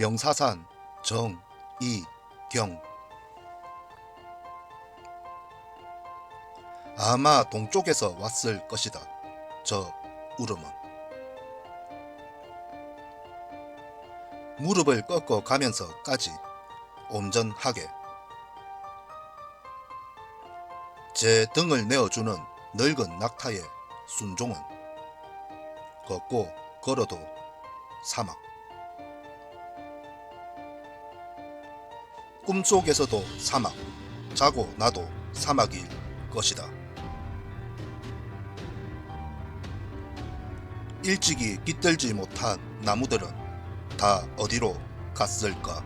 명사산 정 이 경. 아마 동쪽에서 왔을 것이다. 저 울음은 무릎을 꺾어 가면서까지 온전하게. 제 등을 내어주는 늙은 낙타의 순종은 걷고 걸어도 사막 꿈속에서도 사막 자고 나도 사막일 것이다. 일찍이 깃들지 못한 나무들은 다 어디로 갔을까?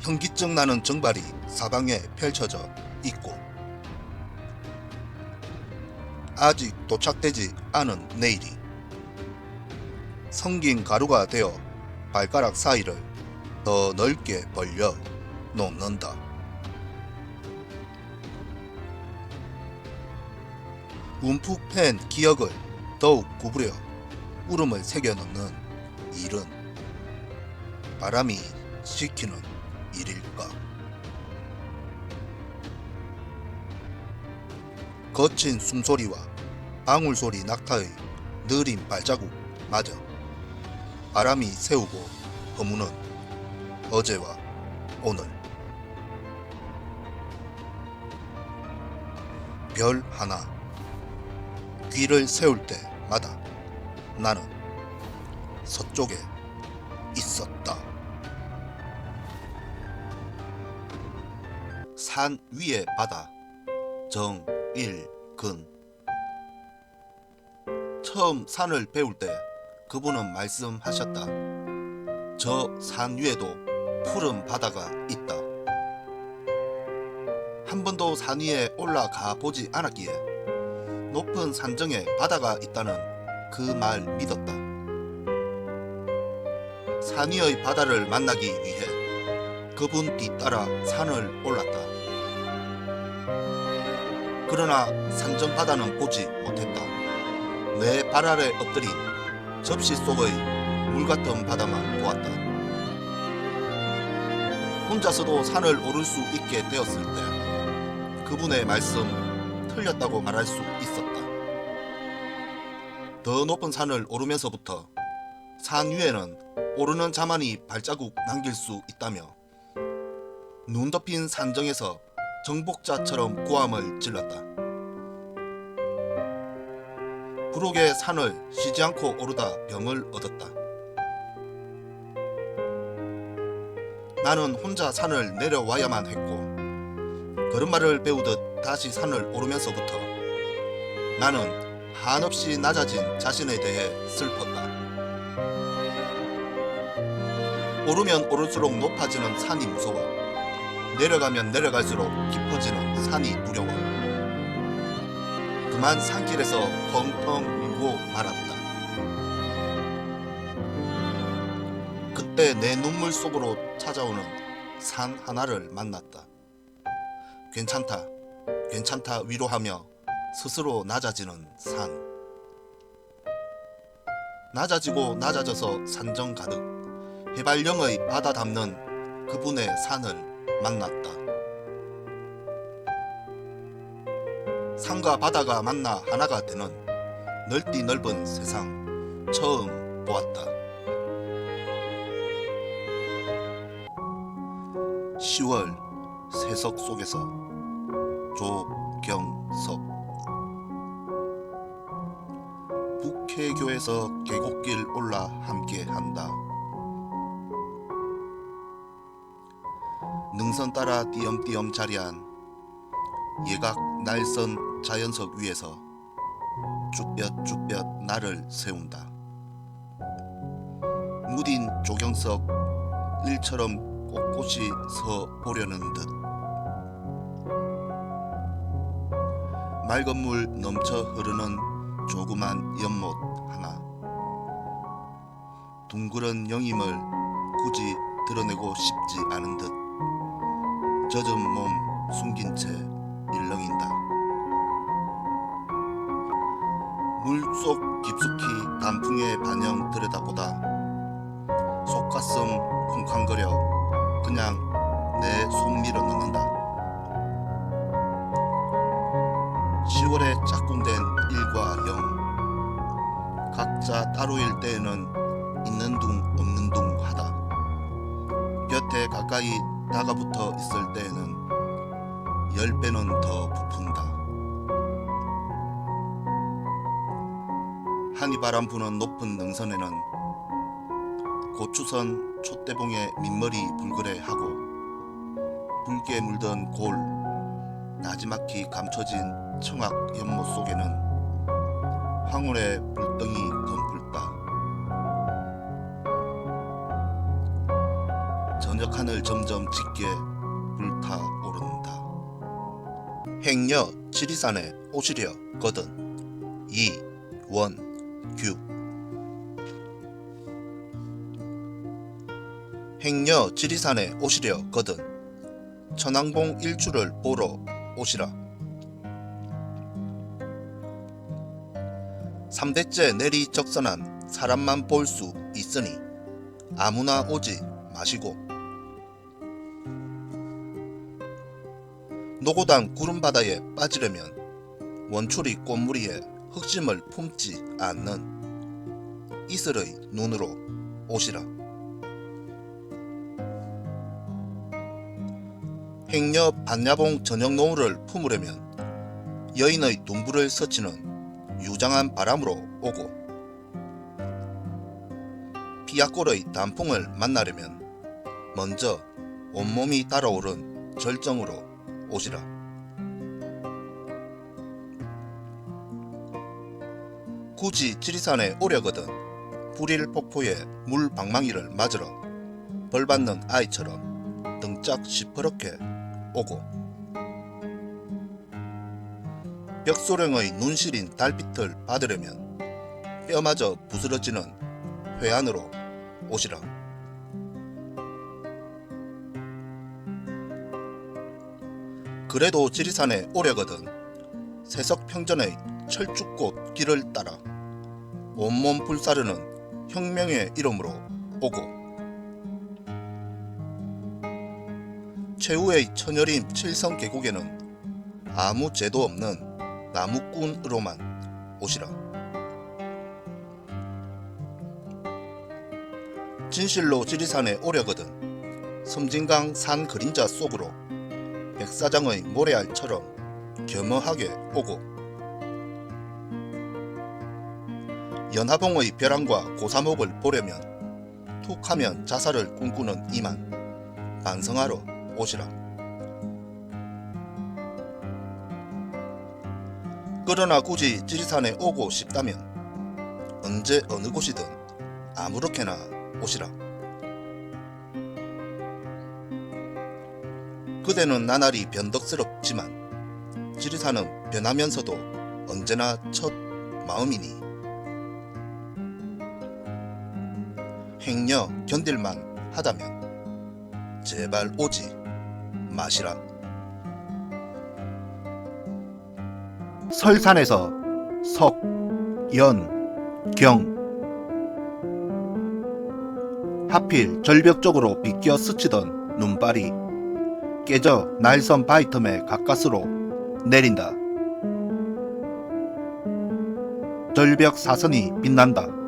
현기증 나는 정발이 사방에 펼쳐져 있고 아직 도착되지 않은 내일이 성긴 가루가 되어 발가락 사이를 더 넓게 벌려 놓는다. 움푹 팬 기억을 더욱 구부려 울음을 새겨 넣는 일은 바람이 시키는 일일까? 거친 숨소리와 방울소리 낙타의 느린 발자국 마저 바람이 세우고 허무는 어제와 오늘 별 하나 귀를 세울 때마다 나는 서쪽에 있었다. 산 위의 바다 정일근 처음 산을 배울 때 그분은 말씀하셨다. 저 산 위에도 푸른 바다가 있다. 한 번도 산 위에 올라가 보지 않았기에 높은 산정에 바다가 있다는 그 말 믿었다. 산 위의 바다를 만나기 위해 그분 뒤따라 산을 올랐다. 그러나 산정 바다는 보지 못했다. 내 발 아래 엎드린 접시 속의 물 같은 바다만 보았다. 혼자서도 산을 오를 수 있게 되었을 때 그분의 말씀 틀렸다고 말할 수 있었다. 더 높은 산을 오르면서부터 산 위에는 오르는 자만이 발자국 남길 수 있다며 눈 덮인 산정에서 정복자처럼 고함을 질렀다. 부록의 산을 쉬지 않고 오르다 병을 얻었다. 나는 혼자 산을 내려와야만 했고 걸음마를 배우듯 다시 산을 오르면서부터 나는 한없이 낮아진 자신에 대해 슬펐다. 오르면 오를수록 높아지는 산이 무서워 내려가면 내려갈수록 깊어지는 산이 두려워 그만 산길에서 펑펑 울고 말았다. 그때 내 눈물 속으로 찾아오는 산 하나를 만났다. 괜찮다, 괜찮다 위로하며 스스로 낮아지는 산. 낮아지고 낮아져서 산정 가득 해발령의 바다 담는 그분의 산을 만났다. 산과 바다가 만나 하나가 되는 넓디 넓은 세상 처음 보았다. 10월 세석 속에서 조경석 북해교에서 계곡길 올라 함께한다. 능선 따라 띄엄띄엄 자리한 예각 날선 자연석 위에서 쭈뼛쭈뼛 나를 세운다. 무딘 조경석 일처럼 꼿꼿이 서 보려는 듯. 맑은 물 넘쳐 흐르는 조그만 연못 하나. 둥그런 영임을 굳이 드러내고 싶지 않은 듯. 젖은 몸 숨긴 채 단풍에 반영 들여다보다 속가슴 쿵쾅거려 그냥 내 손 밀어 넣는다. 10월에 짝꿍된 일과 영 각자 따로일 때에는 있는 둥 없는 둥 하다. 곁에 가까이 다가붙어 있을 때에는 열 배는 더 부푼다. 한이바람 부는 높은 능선에는 고추선 촛대봉에 민머리 불그레 하고 붉게 물든 골 나지막히 감춰진 청악 연못 속에는 황홀의 불덩이 검불다. 저녁 하늘 점점 짙게 불타오른다. 행여 지리산에 오시려 거든 이원 규 행여 지리산에 오시려 거든 천왕봉 일주를 보러 오시라. 3대째 내리 적선한 사람만 볼 수 있으니 아무나 오지 마시고 노고당 구름바다에 빠지려면 원추리 꽃무리에 흑심을 품지 않는 이슬의 눈으로 오시라. 행여 반야봉 저녁 노을을 품으려면 여인의 둥부를 스치는 유장한 바람으로 오고 피아골의 단풍을 만나려면 먼저 온몸이 달아오른 절정으로 오시라. 굳이 지리산에 오려거든 불일 폭포에 물 방망이를 맞으러 벌 받는 아이처럼 등짝 시퍼렇게 오고 벽소령의 눈시린 달빛을 받으려면 뼈마저 부스러지는 회안으로 오시라. 그래도 지리산에 오려거든 세석평전의 철쭉꽃 길을 따라 온몸 불사르는 혁명의 이름으로 오고 최후의 천여림 칠성 계곡에는 아무 죄도 없는 나무꾼으로만 오시라. 진실로 지리산에 오려거든 섬진강 산 그림자 속으로 백사장의 모래알처럼 겸허하게 오고 연하봉의 벼랑과 고사목을 보려면 툭하면 자살을 꿈꾸는 이만 반성하러 오시라. 그러나 굳이 지리산에 오고 싶다면 언제 어느 곳이든 아무렇게나 오시라. 그대는 나날이 변덕스럽지만 지리산은 변하면서도 언제나 첫 마음이니 행여 견딜만 하다면 제발 오지 마시라. 설산에서 석, 연, 경 하필 절벽 쪽으로 비껴 스치던 눈발이 깨져 날선 바이텀의 가까스로 내린다. 절벽 사선이 빛난다.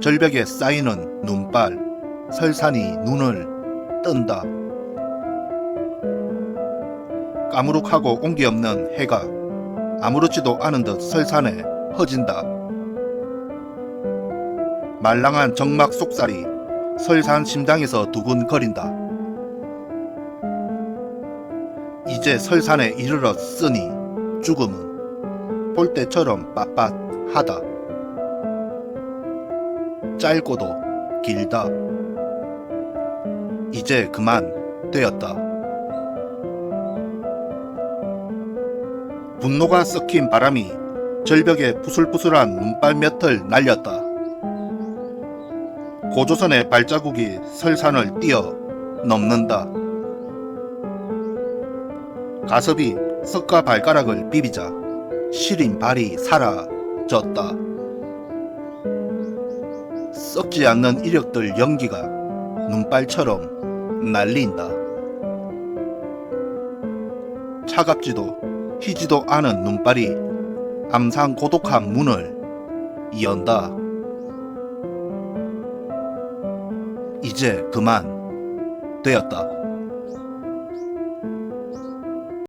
절벽에 쌓이는 눈발, 설산이 눈을 뜬다. 까무룩하고 온기 없는 해가 아무렇지도 않은 듯 설산에 퍼진다. 말랑한 정막 속살이 설산 심장에서 두근거린다. 이제 설산에 이르렀으니 죽음은 볼 때처럼 빳빳하다. 짧고도 길다. 이제 그만 되었다. 분노가 섞인 바람이 절벽에 부슬부슬한 눈발 몇을 날렸다. 고조선의 발자국이 설산을 뛰어 넘는다. 가섭이 석가 발가락을 비비자 시린 발이 사라졌다. 썩지 않는 이력들 연기가 눈발처럼 날린다. 차갑지도 희지도 않은 눈발이 암상 고독한 문을 연다. 이제 그만 되었다.